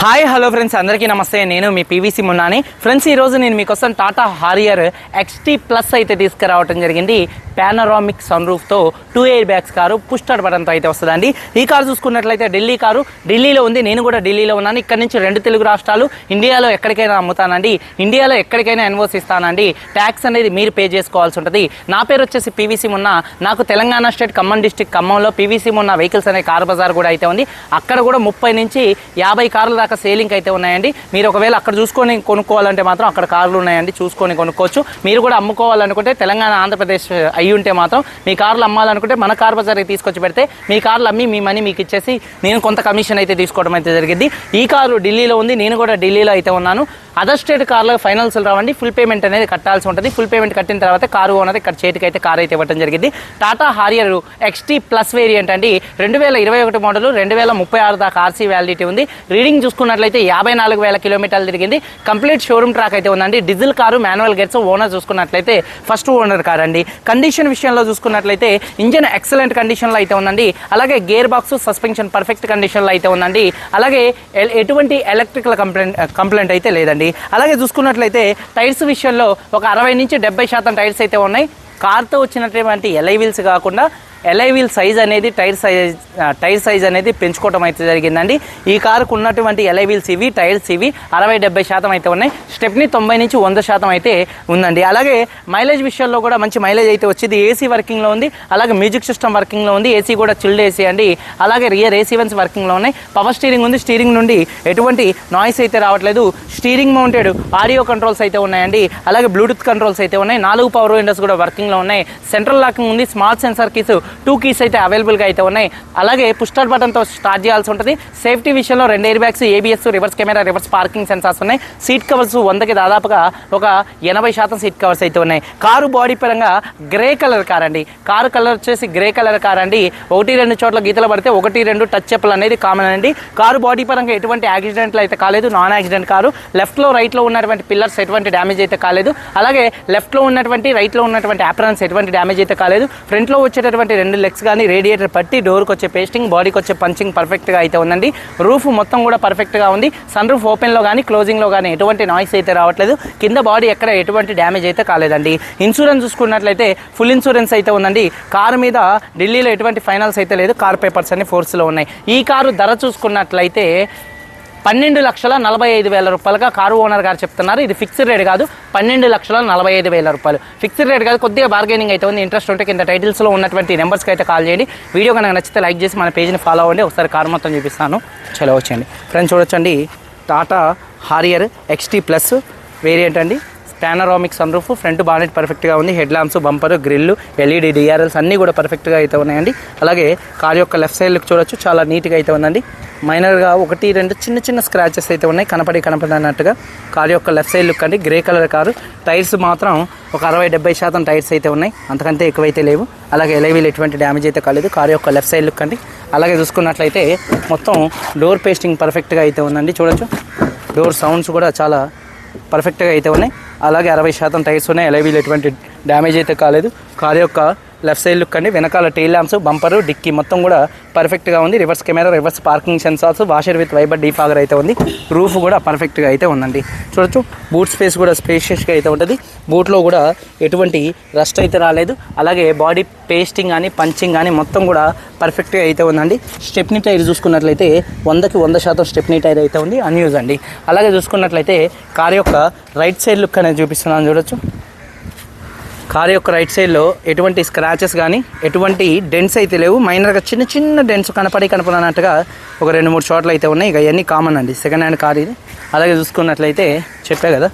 Hi hello friends అందరికీ నమస్తే. నేను మీ పీవీసీ మున్నాని. ఫ్రెండ్స్ ఈరోజు నేను మీకోసం టాటా హారియర్ ఎక్స్టీ ప్లస్ అయితే తీసుకురావడం జరిగింది. Panoramic sun రూఫ్తో two air bags car push start బటన్తో అయితే వస్తుందండి. ఈ కారు చూసుకున్నట్లయితే ఢిల్లీ కారు. ఢిల్లీలో ఉంది. నేను కూడా ఢిల్లీలో ఉన్నాను. ఇక్కడ నుంచి రెండు తెలుగు రాష్ట్రాలు. ఇండియాలో ఎక్కడికైనా అమ్ముతానండి. ఇండియాలో ఎక్కడికైనా ఎన్వోస్ ఇస్తానండి. ట్యాక్స్ అనేది మీరు పే చేసుకోవాల్సి ఉంటుంది. నా పేరు వచ్చేసి పీవీసీ మున్న. నాకు తెలంగాణ స్టేట్ ఖమ్మం డిస్టిక్ ఖమ్మంలో పీవీసీ మున్న వెహికల్స్ అనే కార్ బజార్ కూడా అయితే ఉంది. అక్కడ కూడా ముప్పై నుంచి యాభై కార్ల దాకా సేలింగ్ అయితే ఉన్నాయండి. మీరు ఒకవేళ అక్కడ చూసుకొని కొనుక్కోవాలంటే మాత్రం అక్కడ కార్లు ఉన్నాయండి. చూసుకొని కొనుక్కోవచ్చు. మీరు కూడా అమ్ముకోవాలనుకుంటే తెలంగాణ ఆంధ్రప్రదేశ్ అయ్యి ఉంటే మాత్రం మీ కార్లు అమ్మాలనుకుంటే మన కార్ బజార్కి తీసుకొచ్చి పెడితే మీ కార్లు అమ్మి మీ మనీ మీకు ఇచ్చేసి నేను కొంత కమిషన్ అయితే తీసుకోవడం అయితే జరిగింది. ఈ కారు ఢిల్లీలో ఉంది. నేను కూడా ఢిల్లీలో అయితే ఉన్నాను. అదర్ స్టేట్ కార్లో ఫైనల్స్ రావండి. ఫుల్ పేమెంట్ అనేది కట్టాల్సి ఉంటుంది. ఫుల్ పేమెంట్ కట్టిన తర్వాత కారు ఓనర్ ఇక్కడ చేతికి అయితే కారు అయితే ఇవ్వడం జరిగింది. Tata Harrier XT plus variant అండి. రెండు వేల ఇరవై ఒకటి మోడల్ రెండు వేల ముప్పై ఆరు దాకా ఆర్సీ వ్యాలిడిటీ ఉంది. రీడింగ్ చూసుకున్నట్లయితే యాభై నాలుగు వేల కిలోమీటర్లు తిరిగింది. కంప్లీట్ షోరూమ్ ట్రాక్ అయితే ఉందండి. Diesel car manual gears owner చూసుకున్నట్లయితే ఫస్ట్ ఓనర్ కార్ అండి. కండిషన్ విషయంలో చూసుకున్నట్లయితే ఇంజన్ ఎక్సలెంట్ కండిషన్లో అయితే ఉందండి. అలాగే గేర్ బాక్స్ సస్పెన్షన్ పర్ఫెక్ట్ కండిషన్లో అయితే ఉందండి. అలాగే ఎటువంటి ఎలక్ట్రికల్ కంప్లైంట్ కంప్లైంట్ అయితే లేదండి. అలాగే చూసుకున్నట్లయితే టైర్స్ విషయంలో ఒక అరవై నుంచి డెబ్బై శాతం టైర్స్ అయితే ఉన్నాయి. కార్తో వచ్చినటువంటి ఎలై వీల్స్ కాకుండా ఎలై వీల్ సైజ్ అనేది టైర్ సైజ్ టైర్ సైజ్ అనేది పెంచుకోవడం అయితే జరిగిందండి. ఈ కారుకు ఉన్నటువంటి ఎలై వీల్స్ ఇవి టైర్స్ ఇవి అరవై డెబ్బై శాతం అయితే ఉన్నాయి. స్టెప్ని తొంభై నుంచి వంద శాతం అయితే ఉందండి. అలాగే మైలేజ్ విషయంలో కూడా మంచి మైలేజ్ అయితే వచ్చింది. ఏసీ వర్కింగ్లో ఉంది. అలాగే మ్యూజిక్ సిస్టమ్ వర్కింగ్లో ఉంది. ఏసీ కూడా చిల్డ్ ఏసీ అండి. అలాగే రియర్ ఏసీ వన్స్ వర్కింగ్లో ఉన్నాయి. పవర్ స్టీరింగ్ ఉంది. స్టీరింగ్ నుండి ఎటువంటి నాయిస్ అయితే రావట్లేదు. స్టీరింగ్ మౌంటెడ్ ఆడియో కంట్రోల్స్ అయితే ఉన్నాయండి. అలాగే బ్లూటూత్ కంట్రోల్స్ అయితే ఉన్నాయి. నాలుగు పవర్ విండోస్ కూడా వర్కింగ్లో ఉన్నాయి. సెంట్రల్ లాకింగ్ ఉంది. Smart sensor keys two keys అయితే అవైలబుల్గా అయితే ఉన్నాయి. అలాగే పుష్టర్ బటన్తో స్టార్ట్ చేయాల్సి ఉంటుంది. సేఫ్టీ విషయంలో రెండు air bags ABS reverse camera reverse parking sensors ఉన్నాయి. సీట్ కవర్స్ వందకి దాదాపుగా ఒక ఎనభై శాతం సీట్ కవర్స్ అయితే ఉన్నాయి. కారు బాడీ పరంగా గ్రే కలర్ కార్ అండి. కారు కలర్ వచ్చేసి గ్రే కలర్ కార్ అండి. ఒకటి రెండు చోట్ల గీతలు పడితే ఒకటి రెండు టచ్ చెప్పులు అనేది కామన్ అండి. కారు బాడీ పరంగా ఎటువంటి యాక్సిడెంట్లు అయితే కాలేదు. నాన్ యాక్సిడెంట్ కారు లెఫ్ట్లో రైట్లో ఉన్నటువంటి పిల్లర్స్ ఎటువంటి డ్యామేజ్ అయితే కాలేదు. అలాగే లెఫ్ట్లో ఉన్నటువంటి రైట్లో ఉన్నటువంటి యాప్రాన్స్ ఎటువంటి డ్యామేజ్ అయితే కాలేదు. ఫ్రంట్లో వచ్చేటటువంటి రెండు లెగ్స్ కానీ రేడియేటర్ పట్టి డోర్కి వచ్చే పేస్టింగ్ బాడీకి వచ్చే పంచింగ్ పర్ఫెక్ట్గా అయితే ఉందండి. రూఫ్ మొత్తం కూడా పర్ఫెక్ట్గా ఉంది. సన్ రూఫ్ ఓపెన్లో కానీ క్లోజింగ్లో కానీ ఎటువంటి నాయిస్ అయితే రావట్లేదు. కింద బాడీ ఎక్కడ ఎటువంటి డ్యామేజ్ అయితే కాలేదండి. ఇన్సూరెన్స్ చూసుకున్నట్లయితే ఫుల్ ఇన్సూరెన్స్ అయితే ఉందండి. కారు మీద ఢిల్లీలో ఎటువంటి ఫైనల్స్ అయితే లేదు. కార్ పేపర్స్ అన్ని ఫోర్స్లో ఉన్నాయి. ఈ కారు ధర చూసుకున్నట్లయితే పన్నెండు లక్షల నలభై ఐదు వేల రూపాయలుగా కారు ఓనర్ గారు చెప్తున్నారు. ఇది ఫిక్స్డ్ రేట్ కాదు పన్నెండు లక్షల నలభై ఐదు వేల రూపాయలు. ఫిక్స్డ్ రేట్ కాదు కొద్దిగా బార్గెనింగ్ అయితే ఉంది. ఇంట్రెస్ట్ ఉంటే కింద టైటిల్స్లో ఉన్నటువంటి నెంబర్స్కి అయితే కాల్ చేయండి. వీడియో కనుక నచ్చితే లైక్ చేసి మన పేజ్ని ఫాలో అవ్వండి. ఒకసారి కారు మొత్తం చూపిస్తాను. చలో వచ్చండి ఫ్రెండ్స్ చూడొచ్చండి. Tata Harrier XT plus variant అండి. Panoramic sun roof front bonnet పర్ఫెక్ట్గా ఉంది. Head lamps bumper grille LED DRLs అన్నీ కూడా పర్ఫెక్ట్గా అయితే ఉన్నాయండి. అలాగే కార్ యొక్క లెఫ్ట్ సైడ్ లుక్ చూడొచ్చు చాలా నీట్గా అయితే ఉందండి. మైనర్గా ఒకటి రెండు చిన్న చిన్న స్క్రాచెస్ అయితే ఉన్నాయి. కనపడి కనపడినట్టుగా కారు యొక్క లెఫ్ట్ సైడ్ లుక్ అండి. Grey colour car. టైర్స్ మాత్రం ఒక అరవై డెబ్బై శాతం టైర్స్ అయితే ఉన్నాయి. అంతకంటే ఎక్కువైతే లేవు. అలాగే ఎలైవీలు ఎటువంటి డ్యామేజ్ అయితే కాలేదు. కారు యొక్క లెఫ్ట్ సైడ్ లుక్ అండి. అలాగే చూసుకున్నట్లయితే మొత్తం డోర్ పేస్టింగ్ పర్ఫెక్ట్గా అయితే ఉందండి. చూడొచ్చు. డోర్ సౌండ్స్ కూడా చాలా పర్ఫెక్ట్గా అయితే ఉన్నాయి. అలాగే అరవై శాతం టైర్స్ ఉన్నాయి. ఎలైవీలు ఎటువంటి డ్యామేజ్ అయితే కాలేదు. కార్ యొక్క లెఫ్ట్ సైడ్ లుక్ అండి. వెనకాల టైల్ ల్యాంప్స్ బంపరు డిక్కీ మొత్తం కూడా పర్ఫెక్ట్గా ఉంది. Reverse camera reverse parking sensors washer with wiper defogger అయితే ఉంది. రూఫ్ కూడా పర్ఫెక్ట్గా అయితే ఉందండి. చూడొచ్చు. బూట్ స్పేస్ కూడా స్పేషియస్గా అయితే ఉంటుంది. బూట్లో కూడా ఎటువంటి రస్ట్ అయితే రాలేదు. అలాగే బాడీ పేస్టింగ్ కానీ పంచింగ్ కానీ మొత్తం కూడా పర్ఫెక్ట్గా అయితే ఉందండి. స్టెప్నీ టైర్ చూసుకున్నట్లయితే వందకి వంద శాతం స్టెప్నీ టైర్ అయితే ఉంది. అన్యూజ్ అండి. అలాగే చూసుకున్నట్లయితే కార్ యొక్క రైట్ సైడ్ లుక్ అనేది చూపిస్తున్నాను. చూడొచ్చు. కార్ యొక్క రైట్ సైడ్లో ఎటువంటి స్క్రాచెస్ కానీ ఎటువంటి డెన్స్ అయితే లేవు. మైనర్గా చిన్న చిన్న డెన్స్ కనపడి కనపడనట్టుగా ఒక రెండు మూడు చోట్ల అయితే ఉన్నాయి. ఇక ఇవన్నీ కామన్ అండి. సెకండ్ హ్యాండ్ కార్ ఇది. అలాగే చూసుకున్నట్లయితే చెప్పే కదా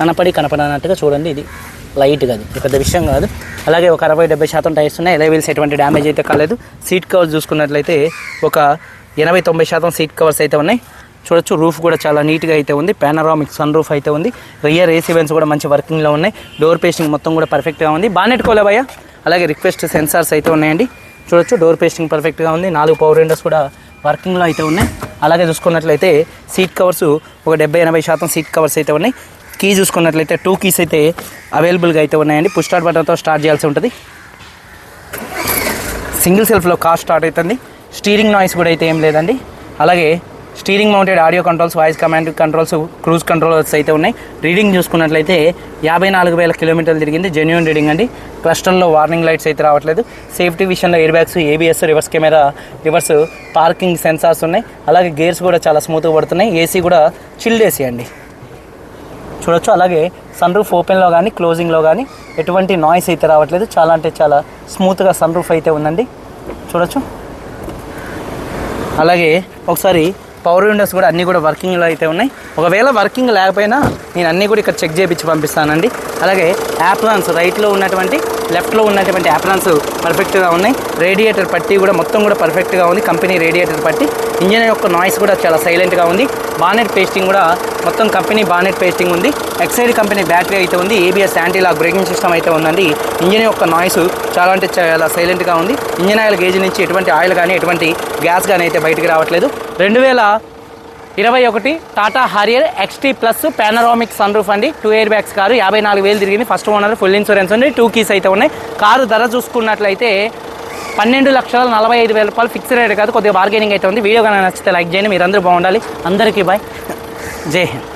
కనపడి కనపడనట్టుగా చూడండి ఇది. లైట్గా అది. పెద్ద విషయం కాదు. అలాగే ఒక అరవై డెబ్బై శాతం టైర్స్ ఉన్నాయి. ఎలా వీల్స్ ఎటువంటి డ్యామేజ్ అయితే కాలేదు. సీట్ కవర్స్ చూసుకున్నట్లయితే ఒక ఎనభై తొంభై శాతం సీట్ కవర్స్ అయితే ఉన్నాయి. చూడొచ్చు. రూఫ్ కూడా చాలా నీట్గా అయితే ఉంది. పానరామిక్ సన్ రూఫ్ అయితే ఉంది. రియర్ ఏసీ వెన్స్ కూడా మంచి వర్కింగ్లో ఉన్నాయి. డోర్ పేస్టింగ్ మొత్తం కూడా పర్ఫెక్ట్గా ఉంది. బానెట్ కోలేవయ్య అలాగే రిక్వెస్ట్ సెన్సార్స్ అయితే ఉన్నాయండి. చూడొచ్చు. డోర్ పేస్టింగ్ పర్ఫెక్ట్గా ఉంది. నాలుగు పవర్ విండోస్ కూడా వర్కింగ్లో అయితే ఉన్నాయి. అలాగే చూసుకున్నట్లయితే సీట్ కవర్స్ ఒక డెబ్బై ఎనభై శాతం సీట్ కవర్స్ అయితే ఉన్నాయి. కీ చూసుకున్నట్లయితే టూ కీస్ అయితే అవైలబుల్గా అయితే ఉన్నాయండి. పుష్ స్టార్ట్ బటన్తో స్టార్ట్ చేయాల్సి ఉంటుంది. సింగిల్ సెల్ఫ్లో కార్ స్టార్ట్ అవుతుంది. స్టీరింగ్ నాయిస్ కూడా అయితే ఏం లేదండి. అలాగే steering mounted audio controls voice command controls cruise controls అయితే ఉన్నాయి. రీడింగ్ చూసుకున్నట్లయితే యాభై నాలుగు వేల కిలోమీటర్లు తిరిగింది. జెన్యున్ రీడింగ్ అండి. క్లస్టర్లో వార్నింగ్ లైట్స్ అయితే రావట్లేదు. సేఫ్టీ విషయంలో air bags ABS reverse camera reverse parking sensors ఉన్నాయి. అలాగే గేర్స్ కూడా చాలా స్మూత్గా పడుతున్నాయి. ఏసీ కూడా చిల్డ్ ఏసీ అండి. చూడొచ్చు. అలాగే సన్ రూఫ్ ఓపెన్లో కానీ క్లోజింగ్లో కానీ ఎటువంటి నాయిస్ అయితే రావట్లేదు. చాలా అంటే చాలా స్మూత్గా సన్ రూఫ్ అయితే ఉందండి. చూడొచ్చు. అలాగే ఒకసారి పవర్ విండోస్ కూడా అన్నీ కూడా వర్కింగ్లో అయితే ఉన్నాయి. ఒకవేళ వర్కింగ్ లేకపోయినా నేను అన్నీ కూడా ఇక్కడ చెక్ చేయించి పంపిస్తానండి. అలాగే యాప్రాన్స్ రైట్లో ఉన్నటువంటి లెఫ్ట్లో ఉన్నటువంటి యాప్రాన్స్ పర్ఫెక్ట్గా ఉన్నాయి. రేడియేటర్ పట్టి కూడా మొత్తం కూడా పర్ఫెక్ట్గా ఉంది. కంపెనీ రేడియేటర్ పట్టి. ఇంజిన్ యొక్క నాయిస్ కూడా చాలా సైలెంట్గా ఉంది. బానెట్ పేస్టింగ్ కూడా మొత్తం కంపెనీ బానెట్ పేస్టింగ్ ఉంది. ఎక్సైడ్ కంపెనీ బ్యాటరీ అయితే ఉంది. ఏబిఎస్ యాంటీలాక్ బ్రేకింగ్ సిస్టమ్ అయితే ఉందండి. ఇంజిన్ యొక్క నాయిస్ చాలా అంటే చాలా సైలెంట్గా ఉంది. ఇంజన్ ఆయిల్ గేజ్ నుంచి ఎటువంటి ఆయిల్ కానీ ఎటువంటి గ్యాస్ కానీ అయితే బయటికి రావట్లేదు. రెండు వేల ఇరవై ఒకటి Tata Harrier XT plus panoramic sun roof అండి. Two air bags car. యాభై నాలుగు వేలు తిరిగింది. ఫస్ట్ ఓనర్ ఫుల్ ఇన్సూరెన్స్ ఉంది. టూ కీస్ అయితే ఉన్నాయి. కారు ధర చూసుకున్నట్లయితే పన్నెండు లక్షల నలభై ఐదు వేల రూపాయలు ఫిక్స్ రేట్ కాదు కొద్దిగా బార్గెనింగ్ అయితే ఉంది. వీడియో కానీ నచ్చితే లైక్ చేయండి. మీరందరూ బాగుండాలి. అందరికీ బాయ్ జై హింద్.